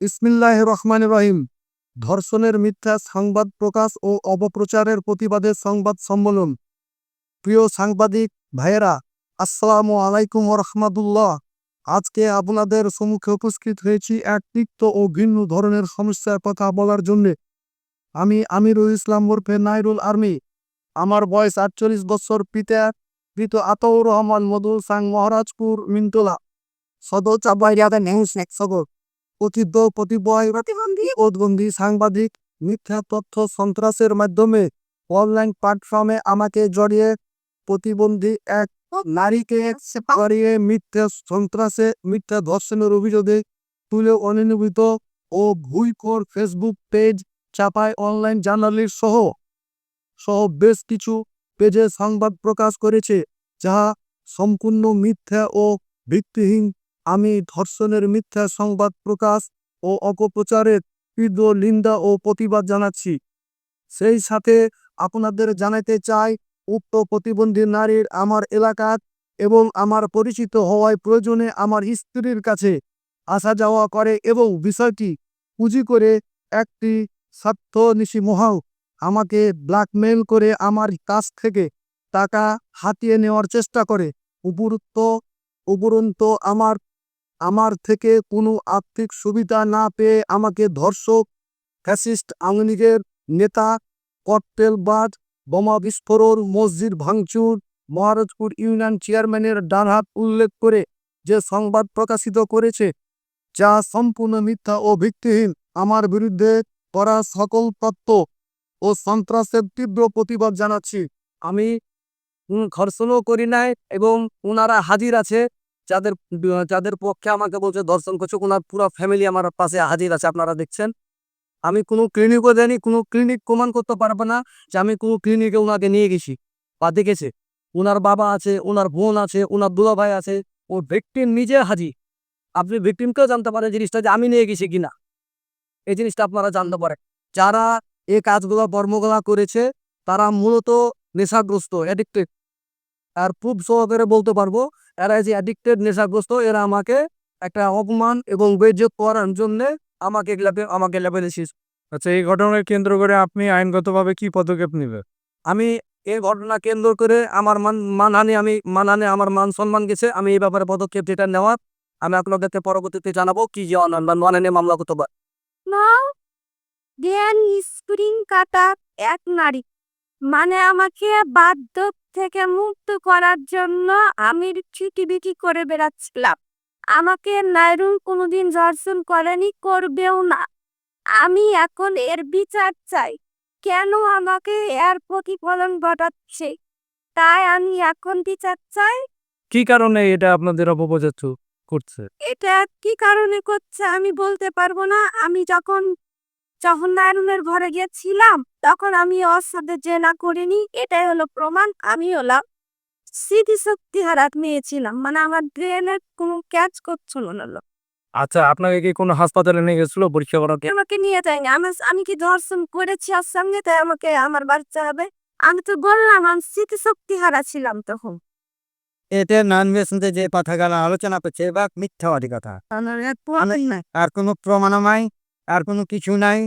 ইসমিল্লাহ রহমান রহিম। ধর্ষণের মিথ্যা সংবাদ প্রকাশ ও অপপ্রচারের প্রতিবাদে সংবাদ সম্মেলন। প্রিয় সাংবাদিক, ভাইয়েরা, আসসালামু আলাইকুম রহমাদুল্লাহ আজকে আপনাদের সম্মুখে উপস্থিত হয়েছি এক তিক্ত ও ভিন্ন ধরনের সমস্যার কথা বলার জন্যে। আমি আমিরুল ইসলাম ওরফে নাইরুল আর্মি। আমার বয়স আটচল্লিশ বছর, পিতা পিত আতাউর রহমান মধুল সাং মহারাজপুর, মিনতলা। সদর চাপাইয়াতে নেউস সদর। কথিত প্রতিবয় প্রতিবন্ধী। সাংবাদিক মিথ্যা তথ্য সন্ত্রাসের মাধ্যমে অনলাইন প্ল্যাটফর্মে আমাকে জড়িয়ে প্রতিবন্ধী এক নারীকে জড়িয়ে মিথ্যা সন্ত্রাসে মিথ্যা ধর্ষণের অভিযোগে তুলে অনিয়মিত ও ভুইকর ফেসবুক পেজ চাপায় অনলাইন জার্নালিস্ট সহ সহ বেশ কিছু পেজে সংবাদ প্রকাশ করেছে যাহা সম্পূর্ণ মিথ্যা ও ভিত্তিহীন। আমি ধর্ষণের মিথ্যা সংবাদ প্রকাশ ও অপপ্রচারের তীব্র নিন্দা ও প্রতিবাদ জানাচ্ছি। সেই সাথে আপনাদের জানাতে চাই, উক্ত প্রতিবন্ধী নারীর আমার এলাকার এবং আমার পরিচিত হওয়ায় প্রয়োজনে আমার স্ত্রীর কাছে আসা যাওয়া করে এবং বিষয়টি পুঁজি করে একটি স্বার্থনিশী মহাও আমাকে ব্ল্যাকমেল করে আমার কাছ থেকে টাকা হাতিয়ে নেওয়ার চেষ্টা করে। উপরুক্ত উপরন্ত আমার আমার থেকে কোনো আর্থিক সুবিধা না পেয়ে আমাকে ধর্ষক ফ্যাসিস্ট আওয়ামী নেতা ককটেলবাজ বোমা বিস্ফোরণ মসজিদ ভাঙচুর মহারাজপুর ইউনিয়ন চেয়ারম্যানের ডানহাত উল্লেখ করে যে সংবাদ প্রকাশিত করেছে যা সম্পূর্ণ মিথ্যা ও ভিত্তিহীন। আমার বিরুদ্ধে করা সকল তত্ত্ব ও সন্ত্রাসের তীব্র প্রতিবাদ জানাচ্ছি। আমি উম, ধর্ষণও করি নাই এবং ওনারা হাজির আছে। যাদের যাদের পক্ষে আমাকে বলছে দর্শন করছে, ওনার পুরো ফ্যামিলি আমার পাশে হাজির আছে, আপনারা দেখছেন। আমি কোনো ক্লিনিকও দেয়নি কোনো ক্লিনিক প্রমাণ করতে পারবে না যে আমি কোনো ক্লিনিকে ওনাকে নিয়ে গেছি। বা দেখেছে, ওনার বাবা আছে, ওনার বোন আছে, ওনার দুলা ভাই আছে, ও ভিকটিম নিজে হাজির। আপনি ভিকটিমকেও জানতে পারেন জিনিসটা যে আমি নিয়ে গেছি কিনা। এই জিনিসটা আপনারা জানতে পারেন। যারা এই কাজগুলো কর্মগুলা করেছে, তারা মূলত নেশাগ্রস্ত অ্যাডিক্টেড আর খুব সহকারে বলতে পারব এরা যে অ্যাডিক্টেড নেশাগ্রস্ত এরা আমাকে একটা অপমান এবং বেজ্জত করার জন্য আমাকে লেবে আমাকে লেবেলে শেষ। আচ্ছা এই ঘটনাকে কেন্দ্র করে আপনি আইনগতভাবে কি পদক্ষেপ নেবেন? আমি এই ঘটনা কেন্দ্র করে আমার মান মানহানি আমি মানহানি আমার মান সম্মান গেছে আমি এই ব্যাপারে পদক্ষেপ যেটা নেওয়ার আমি আপনাদেরকে পরবর্তীতে জানাব কি যে অনলাইন মানহানি মামলা করতে পারে নাও দেন স্প্রিং কাটা এক নারী। মানে আমাকে বাধ্য থেকে মুক্ত করার জন্য আমি ছুটি বিটি করে বেড়াচ্ছিলাম। আমাকে নাইরুল কোনোদিন ধর্ষণ করেনি করবেও না। আমি এখন এর বিচার চাই। কেন আমাকে এর প্রতিফলন ঘটাচ্ছে? তাই আমি এখন বিচার চাই। কি কারণে এটা আপনাদের অপপ্রচার করছে? এটা কি কারণে করছে আমি বলতে পারব না। আমি যখন যখন নারায়ণের ঘরে গিয়েছিলাম তখন আমি ওর সাথে জেনা করিনি এটাই হলো প্রমাণ আমি হলাম স্মৃতিশক্তি হারাত নিয়েছিলাম মানে আমার ব্রেনের কোনো ক্যাচ করছিল না আচ্ছা আপনাকে কি কোনো হাসপাতালে নিয়ে গেছিল পরীক্ষা করাতে আমাকে নিয়ে যায়নি আমি আমি কি ধর্ষণ করেছি ওর সঙ্গে তাই আমাকে আমার বাচ্চা হবে আমি তো বললাম আমি স্মৃতিশক্তি হারাছিলাম তখন। এতে নন বেসনতে যে কথাগুলো আলোচনা করছে বা মিথ্যাবাদী কথা। আর কোনো প্রমাণ নাই। আর কোনো কিছু নাই।